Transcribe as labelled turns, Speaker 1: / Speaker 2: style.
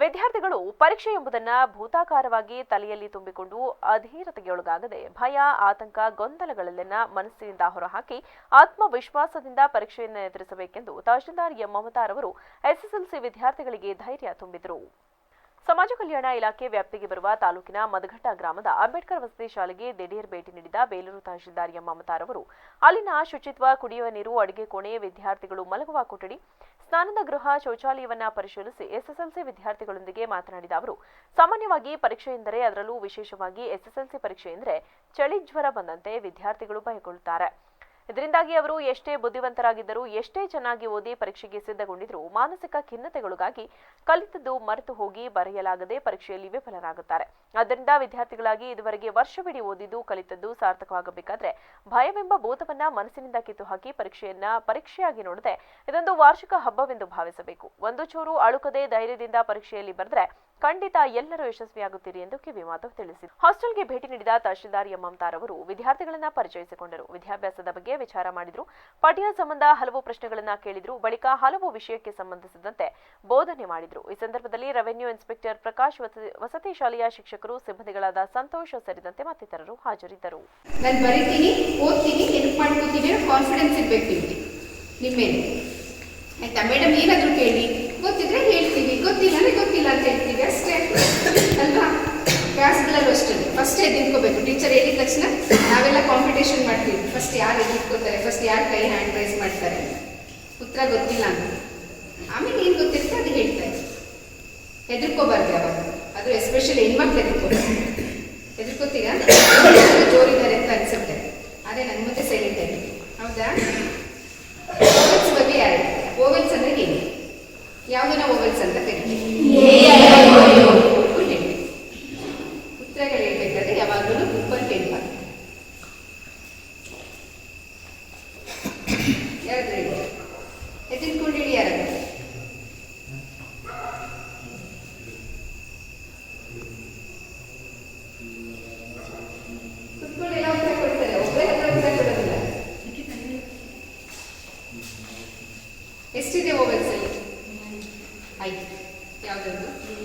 Speaker 1: ವಿದ್ಯಾರ್ಥಿಗಳು ಪರೀಕ್ಷೆ ಎಂಬುದನ್ನ ಭೂತಾಕಾರವಾಗಿ ತಲೆಯಲ್ಲಿ ತುಂಬಿಕೊಂಡು ಅಧೀರತೆಗೊಳಗಾಗದೆ ಭಯ, ಆತಂಕ ಗೊಂದಲಗಳಲ್ಲೆನ್ನ ಮನಸ್ಸಿನಿಂದ ಹೊರಹಾಕಿ ಆತ್ಮವಿಶ್ವಾಸದಿಂದ ಪರೀಕ್ಷೆಯನ್ನು ಎದುರಿಸಬೇಕೆಂದು ತಹಶೀಲ್ದಾರ್ ಎಂ. ಮಮತಾರವರು ಎಸ್ಎಸ್ಎಲ್ಸಿ ವಿದ್ಯಾರ್ಥಿಗಳಿಗೆ ಧೈರ್ಯ ತುಂಬಿದರು. ಸಮಾಜ ಕಲ್ಯಾಣ ಇಲಾಖೆ ವ್ಯಾಪ್ತಿಗೆ ಬರುವ ತಾಲೂಕಿನ ಮದಘಟ್ಟ ಗ್ರಾಮದ ಅಂಬೇಡ್ಕರ್ ವಸತಿ ಶಾಲೆಗೆ ದಿಢೀರ್ ಭೇಟಿ ನೀಡಿದ ಬೇಲೂರು ತಹಶೀಲ್ದಾರ್ ಎಂ. ಮಮತಾರವರು ಅಲ್ಲಿನ ಶುಚಿತ್ವ, ಕುಡಿಯುವ ನೀರು, ಅಡುಗೆ ಕೋಣೆ ವಿದ್ಯಾರ್ಥಿಗಳು ಮಲಗುವ ಕೊಠಡಿ ಸ್ನಾನದ ಗೃಹ ಶೌಚಾಲಯವನ್ನ ಪರಿಶೀಲಿಸಿ ಎಸ್ಎಸ್ಎಲ್ಸಿ ವಿದ್ಯಾರ್ಥಿಗಳೊಂದಿಗೆ ಮಾತನಾಡಿದ ಅವರು, ಸಾಮಾನ್ಯವಾಗಿ ಪರೀಕ್ಷೆ ಎಂದರೆ ಅದರಲ್ಲೂ ವಿಶೇಷವಾಗಿ ಎಸ್ಎಸ್ಎಲ್ಸಿ ಪರೀಕ್ಷೆ ಎಂದರೆ ಚಳಿ ಜ್ವರ ಬಂದಂತೆ ವಿದ್ಯಾರ್ಥಿಗಳು ಭಯಗೊಳ್ಳುತ್ತಾರೆ. ಇದರಿಂದಾಗಿ ಅವರು ಎಷ್ಟೇ ಬುದ್ಧಿವಂತರಾಗಿದ್ದರೂ ಎಷ್ಟೇ ಚೆನ್ನಾಗಿ ಓದಿ ಪರೀಕ್ಷೆಗೆ ಸಿದ್ಧಗೊಂಡಿದ್ರು ಮಾನಸಿಕ ಖಿನ್ನತೆಗಳಿಗಾಗಿ ಕಲಿತದ್ದು ಮರೆತು ಹೋಗಿ ಬರೆಯಲಾಗದೆ ಪರೀಕ್ಷೆಯಲ್ಲಿ ವಿಫಲರಾಗುತ್ತಾರೆ. ಆದ್ದರಿಂದ ವಿದ್ಯಾರ್ಥಿಗಳಾಗಿ ಇದುವರೆಗೆ ವರ್ಷವಿಡೀ ಓದಿದ್ದು ಕಲಿತದ್ದು ಸಾರ್ಥಕವಾಗಬೇಕಾದ್ರೆ ಭಯವೆಂಬ ಬೋಧವನ್ನ ಮನಸ್ಸಿನಿಂದ ಕಿತ್ತು ಹಾಕಿ ಪರೀಕ್ಷೆಯನ್ನ ಪರೀಕ್ಷೆಯಾಗಿ ನೋಡದೆ ಇದೊಂದು ವಾರ್ಷಿಕ ಹಬ್ಬವೆಂದು ಭಾವಿಸಬೇಕು. ಒಂದು ಚೂರು ಅಳುಕದೆ ಧೈರ್ಯದಿಂದ ಪರೀಕ್ಷೆಯಲ್ಲಿ ಬರೆದ್ರೆ ಖಂಡಿತ ಎಲ್ಲರೂ ಯಶಸ್ವಿಯಾಗುತ್ತೀರಿ ಎಂದು ಕಿವಿಮಾತು ತಿಳಿಸಿದರು. ಹಾಸ್ಟೆಲ್ಗೆ ಭೇಟಿ ನೀಡಿದ ತಹಶೀಲ್ದಾರ್ ಎಂ ಮಮತಾರ್ ಅವರು ವಿದ್ಯಾರ್ಥಿಗಳನ್ನ ಪರಿಚಯಿಸಿಕೊಂಡರು. ವಿದ್ಯಾಭ್ಯಾಸದ ಬಗ್ಗೆ ವಿಚಾರ ಮಾಡಿದರು. ಪಠ್ಯ ಸಂಬಂಧ ಹಲವು ಪ್ರಶ್ನೆಗಳನ್ನ ಕೇಳಿದರು. ಬಳಿಕ ಹಲವು ವಿಷಯಕ್ಕೆ ಸಂಬಂಧಿಸಿದಂತೆ ಬೋಧನೆ ಮಾಡಿದರು. ಈ ಸಂದರ್ಭದಲ್ಲಿ ರೆವೆನ್ಯೂ ಇನ್ಸ್ಪೆಕ್ಟರ್ ಪ್ರಕಾಶ್ ವಸತಿ- ಶಾಲೆಯ ಶಿಕ್ಷಕರು, ಸಿಬ್ಬಂದಿಗಳಾದ ಸಂತೋಷ ಸೇರಿದಂತೆ ಮತ್ತಿತರರು ಹಾಜರಿದ್ದರು.
Speaker 2: ಆಯ್ತಾ? ಮೇಡಮ್ ಏನಾದರೂ ಕೇಳಿ. ಗೊತ್ತಿದ್ರೆ ಹೇಳ್ತೀವಿ ಗೊತ್ತಿಲ್ಲ ಫಸ್ಟ್ ಎದ್ದು ನಿಂತ್ಕೋಬೇಕು ಟೀಚರ್ ಹೇಳಿದ ತಕ್ಷಣ ನಾವೆಲ್ಲ ಕಾಂಪಿಟೇಷನ್ ಮಾಡ್ತೀವಿ. ಫಸ್ಟ್ ಯಾರು ಎದ್ದು ನಿಂತ್ಕೋತಾರೆ ಫಸ್ಟ್ ಯಾರು ಕೈ ಹ್ಯಾಂಡ್ ರೈಸ್ ಮಾಡ್ತಾರೆ? ಉತ್ತರ ಗೊತ್ತಿಲ್ಲ ಅಂತ. ಆಮೇಲೆ ಏನು ಗೊತ್ತಿರುತ್ತೆ? ಅದು ಹೇಳ್ತಾರೆ. ಹೆದರ್ಕೋಬಾರ್ದು ಯಾವಾಗ. ಅದು ಎಸ್ಪೆಷಲಿ ಹೆಣ್ಮಕ್ಳು ಹೆದರ್ಕೋಬಾರ್ದು. ಹೆದರ್ಕೋತೀರಾ? ಜೋರಿದ್ದಾರೆ ಅಂತ ಅನ್ಸುತ್ತೆ. ಅದೇ ನನ್ನ ಮುಂದೆ ಸೈಲೆಂಟ್ ಹೌದಾ? ಓವೆಲ್ಸ್ ಬಗ್ಗೆ ಯಾರು ಓವೆಲ್ಸ್ ಅಂದ್ರೆ ಏನು? ಯಾವುದನ್ನ ಓವೆಲ್ಸ್ ಅಂತ ಕರಿತೀವಿ? ತೆಗೆದ್ರಿ ಎತ್ತಿಟ್ಕೊಂಡು ಹಿಡಿಯಾರ ಎಷ್ಟಿದೆ ಮೊಬೈಲ್ಸಲ್ಲಿ ಆಯ್ತು. ಯಾವುದಾದ್ರು